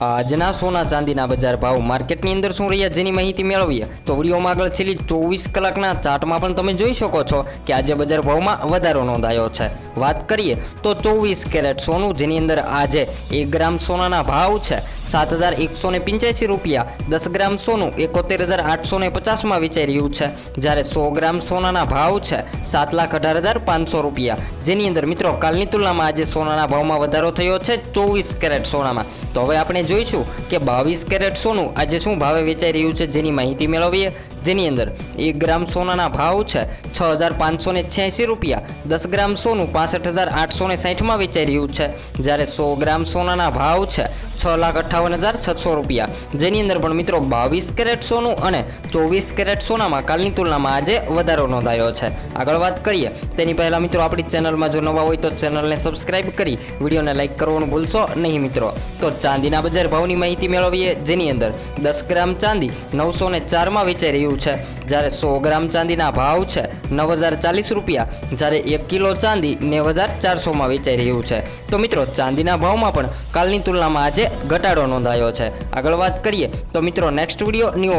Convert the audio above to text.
આજના સોના ચાંદીના બજાર ભાવ માર્કેટની અંદર શું રહ્યા જેની માહિતી મેળવીએ તો વિડીયોમાં આગળ છેલ્લી ચોવીસ કલાકના ચાર્ટમાં પણ તમે જોઈ શકો છો કે આજે બજાર ભાવમાં વધારો નોંધાયો છે. વાત કરીએ તો ચોવીસ કેરેટ સોનું જેની અંદર આજે એક ગ્રામ સોનાના ભાવ છે. સાત હજાર એકસો ને પંચ્યાસી રૂપિયા, દસ ગ્રામ સોનું એકોતેર હજાર આઠસો ને પચાસમાં વેચાઈ રહ્યું છે. જ્યારે સો ગ્રામ સોનાના ભાવ છે, સાત લાખ અઢાર હજાર પાંચસો રૂપિયા. જેની અંદર મિત્રો, કાલની તુલનામાં આજે સોનાના ભાવમાં વધારો થયો છે ચોવીસ કેરેટ સોનામાં. તો હવે આપણે જોઈશું કે બાવીસ કેરેટ સોનું આજે શું ભાવે વેચાઈ રહ્યું છે જેની માહિતી મેળવીએ. જેની અંદર એક ગ્રામ સોનાના ભાવ છે છ હજાર પાંચસો ને છ્યાસી રૂપિયા. દસ ગ્રામ સોનું પાસઠ હજાર આઠસો ને સાઠમાં વેચાઈ રહ્યું છે. જ્યારે સો ગ્રામ સોનાના ભાવ છે છ લાખ અઠ્ઠાવન હજાર છસો રૂપિયા. જેની અંદર પણ મિત્રો બાવીસ કેરેટ સોનું અને ચોવીસ કેરેટ સોનામાં કાલની તુલનામાં આજે વધારો નોંધાયો છે. આગળ વાત કરીએ, તેની પહેલાં મિત્રો આપણી ચેનલમાં જો નવા હોય તો ચેનલને સબસ્ક્રાઈબ કરી વિડીયોને લાઇક કરવાનું ભૂલશો નહીં મિત્રો. તો ચાંદીના બજાર ભાવની માહિતી મેળવીએ, જેની અંદર દસ ગ્રામ ચાંદી નવસો ને ચારમાં વેચાઈ રહ્યું છે. જ્યારે સો ગ્રામ ચાંદીના ભાવ છે નવ હજાર ચાલીસ રૂપિયા, જ્યારે એક કિલો ચાંદી નેવ હજાર ચારસોમાં વેચાઈ રહ્યું છે. તો મિત્રો, ચાંદીના ભાવમાં પણ કાલની તુલનામાં આજે ઘટાડો નોંધાયો છે. આગળ વાત કરીએ તો મિત્રો નેક્સ્ટ વીડિયો ન્યૂ